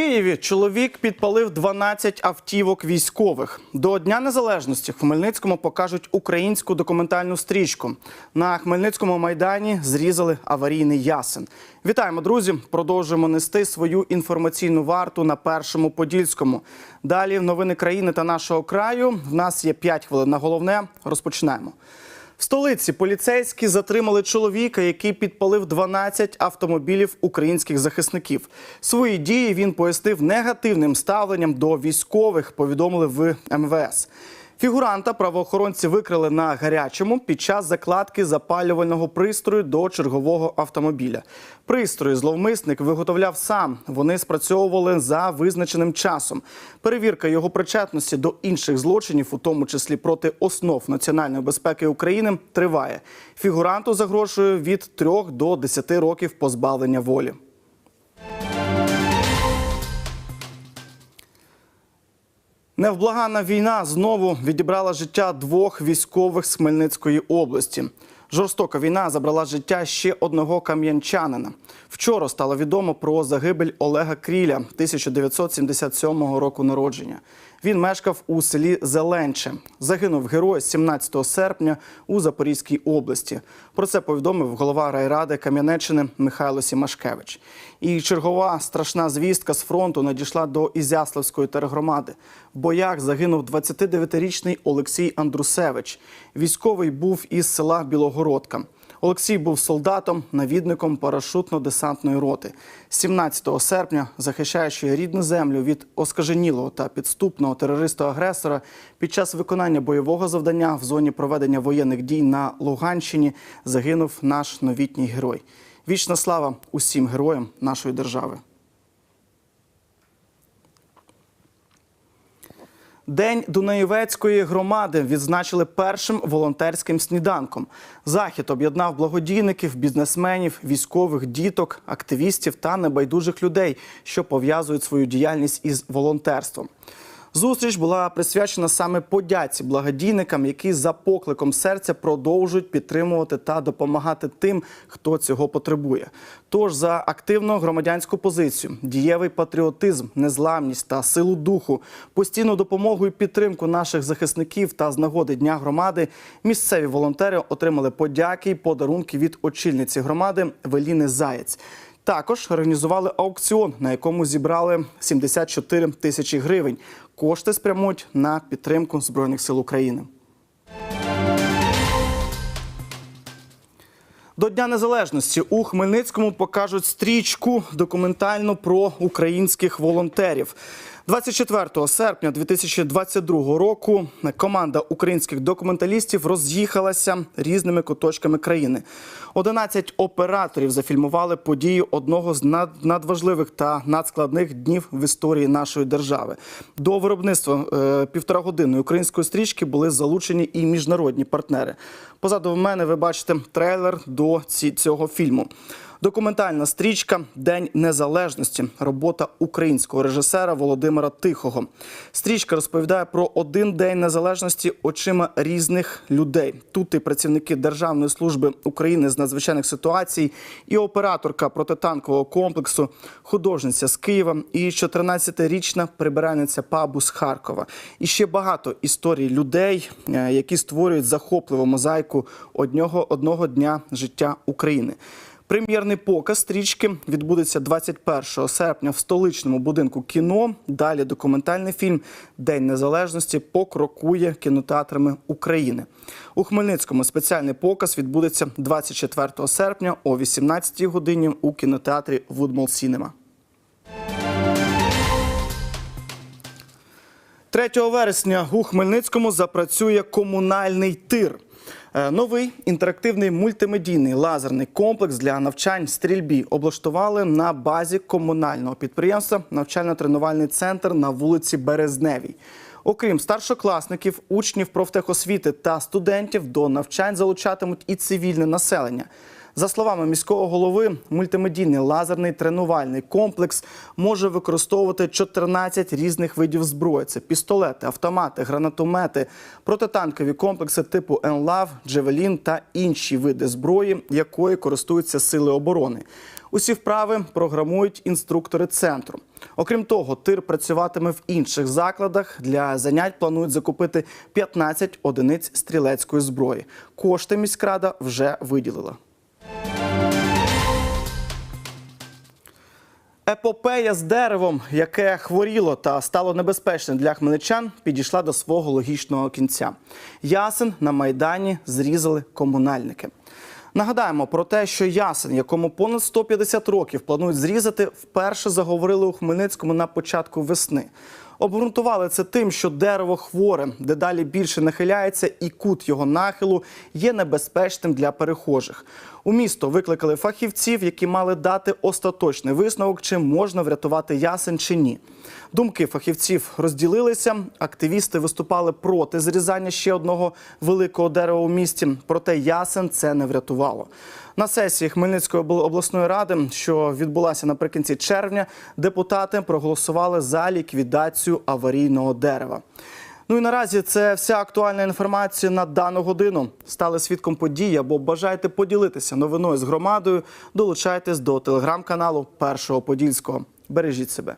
Києві чоловік підпалив 12 автівок військових. До Дня Незалежності в Хмельницькому покажуть українську документальну стрічку. На Хмельницькому майдані зрізали аварійний ясен. Вітаємо, друзі! Продовжуємо нести свою інформаційну варту на першому подільському. Далі новини країни та нашого краю. В нас є 5 хвилин на головне. Розпочинаємо. В столиці поліцейські затримали чоловіка, який підпалив 12 автомобілів українських захисників. Свої дії він пояснив негативним ставленням до військових. Повідомили в МВС. Фігуранта правоохоронці викрили на гарячому під час закладки запалювального пристрою до чергового автомобіля. Пристрої зловмисник виготовляв сам. Вони спрацьовували за визначеним часом. Перевірка його причетності до інших злочинів, у тому числі проти основ національної безпеки України, триває. Фігуранту загрожує від 3 до 10 років позбавлення волі. Невблаганна війна знову відібрала життя двох військових з Хмельницької області. Жорстока війна забрала життя ще одного кам'янчанина. Вчора стало відомо про загибель Олега Кріля 1977 року народження. Він мешкав у селі Зеленче. Загинув герой 17 серпня у Запорізькій області. Про це повідомив голова райради Кам'янеччини Михайло Сімашкевич. І чергова страшна звістка з фронту надійшла до Ізяславської тергромади. В боях загинув 29-річний Олексій Андрусевич. Військовий був із села Білогородка. Олексій був солдатом, навідником парашутно-десантної роти. 17 серпня, захищаючи рідну землю від оскаженілого та підступного терориста-агресора, під час виконання бойового завдання в зоні проведення воєнних дій на Луганщині загинув наш новітній герой. Вічна слава усім героям нашої держави. День Дунаєвецької громади відзначили першим волонтерським сніданком. Захід об'єднав благодійників, бізнесменів, військових, діток, активістів та небайдужих людей, що пов'язують свою діяльність із волонтерством. Зустріч була присвячена саме подяці благодійникам, які за покликом серця продовжують підтримувати та допомагати тим, хто цього потребує. Тож за активну громадянську позицію, дієвий патріотизм, незламність та силу духу, постійну допомогу і підтримку наших захисників та з нагоди дня громади місцеві волонтери отримали подяки й подарунки від очільниці громади Веліни Заєць. Також організували аукціон, на якому зібрали 74 тисячі гривень. Кошти спрямують на підтримку Збройних сил України. До Дня Незалежності у Хмельницькому покажуть стрічку документальну про українських волонтерів. 24 серпня 2022 року команда українських документалістів роз'їхалася різними куточками країни. 11 операторів зафільмували події одного з над- надважливих та надскладних днів в історії нашої держави. До виробництва е, півторагодинної української стрічки були залучені і міжнародні партнери. Позаду в мене ви бачите трейлер до ці- цього фільму. Документальна стрічка День незалежності. Робота українського режисера Володимира Тихого. Стрічка розповідає про один день незалежності очима різних людей. Тут і працівники Державної служби України з надзвичайних ситуацій, і операторка протитанкового комплексу, художниця з Києва, і 14-річна прибиральниця пабу з Харкова. І ще багато історій людей, е, які створюють захопливу мозаїку одного, одного дня життя України. Прем'єрний показ стрічки відбудеться 21 серпня в столичному будинку кіно. Далі документальний фільм День Незалежності покрокує кінотеатрами України. У Хмельницькому спеціальний показ відбудеться 24 серпня о 18 годині у кінотеатрі Вудмол Сінема. 3 вересня у Хмельницькому запрацює комунальний тир. Е, Новий інтерактивний мультимедійний лазерний комплекс для навчань стрільбі облаштували на базі комунального підприємства навчально-тренувальний центр на вулиці Березневій. Окрім старшокласників, учнів профтехосвіти та студентів до навчань залучатимуть і цивільне населення. За словами міського голови, мультимедійний лазерний тренувальний комплекс може використовувати 14 різних видів зброї: це пістолети, автомати, гранатомети, протитанкові комплекси типу «Енлав», «Джевелін» та інші види зброї, якої користуються сили оборони. Усі вправи програмують інструктори центру. Окрім того, тир працюватиме в інших закладах. Для занять планують закупити 15 одиниць стрілецької зброї. Кошти міськрада вже виділила. Епопея з деревом, яке хворіло та стало небезпечним для хмельничан, підійшла до свого логічного кінця. Ясен на майдані зрізали комунальники. Нагадаємо про те, що ясен, якому понад 150 років планують зрізати, вперше заговорили у Хмельницькому на початку весни. Обґрунтували це тим, що дерево хворе, дедалі більше нахиляється, і кут його нахилу є небезпечним для перехожих. У місто викликали фахівців, які мали дати остаточний висновок, чи можна врятувати ясен чи ні. Думки фахівців розділилися. Активісти виступали проти зрізання ще одного великого дерева у місті. Проте ясен це не врятувало. На сесії Хмельницької обл- обласної ради, що відбулася наприкінці червня, депутати проголосували за ліквідацію аварійного дерева. Ну і наразі це вся актуальна інформація на дану годину. Стали свідком події або бажаєте поділитися новиною з громадою. Долучайтесь до телеграм-каналу Першого Подільського. Бережіть себе.